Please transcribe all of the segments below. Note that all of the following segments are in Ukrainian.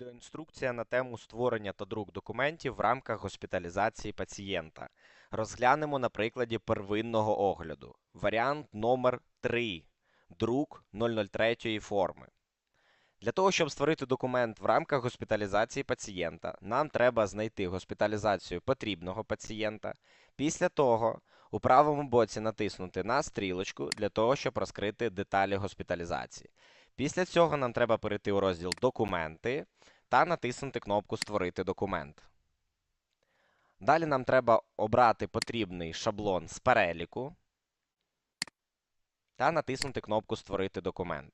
Відеоінструкція на тему створення та друк документів в рамках госпіталізації пацієнта. Розглянемо на прикладі первинного огляду. Варіант номер 3 Друк 003 форми. Для того, щоб створити документ в рамках госпіталізації пацієнта, нам треба знайти госпіталізацію потрібного пацієнта. Після того у правому боці натиснути на стрілочку для того, щоб розкрити деталі госпіталізації. Після цього нам треба перейти у розділ Документи та натиснути кнопку Створити документ. Далі нам треба обрати потрібний шаблон з переліку та натиснути кнопку Створити документ.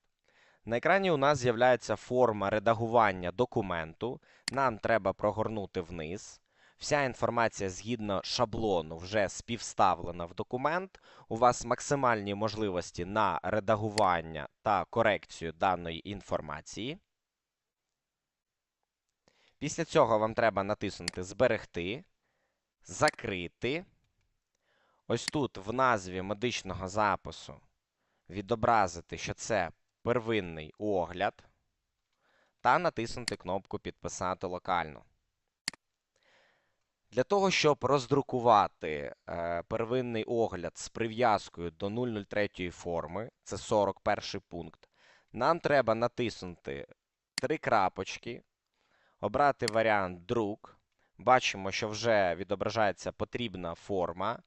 На екрані у нас з'являється форма редагування документу. Нам треба прогорнути вниз. Вся інформація згідно шаблону вже співставлена в документ. У вас максимальні можливості на редагування та корекцію даної інформації. Після цього вам треба натиснути Зберегти, закрити. Ось тут в назві медичного запису відобразити, що це первинний огляд, та натиснути кнопку Підписати локально. Для того, щоб роздрукувати е, первинний огляд з прив'язкою до 003 форми, це 41 пункт, нам треба натиснути три крапочки, обрати варіант друк. Бачимо, що вже відображається потрібна форма.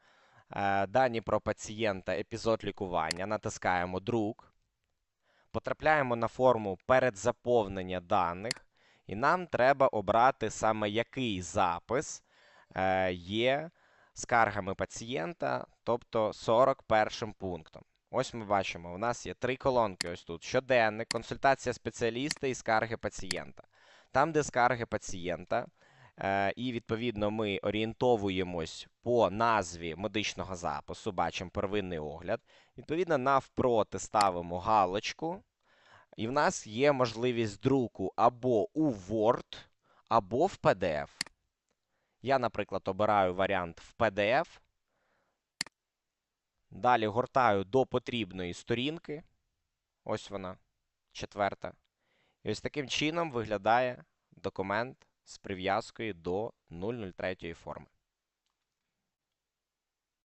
Е, дані про пацієнта, епізод лікування. Натискаємо друк. Потрапляємо на форму передзаповнення даних, і нам треба обрати саме який запис є скаргами пацієнта, тобто 41 пунктом. Ось ми бачимо, у нас є три колонки. Ось тут: щоденник, консультація спеціаліста і скарги пацієнта. Там, де скарги пацієнта, е, і відповідно ми орієнтовуємось по назві медичного запису, бачимо первинний огляд. Відповідно, навпроти ставимо галочку. І в нас є можливість друку або у Word, або в PDF. Я, наприклад, обираю варіант в PDF. Далі гортаю до потрібної сторінки. Ось вона, четверта. І ось таким чином виглядає документ з прив'язкою до 003 форми.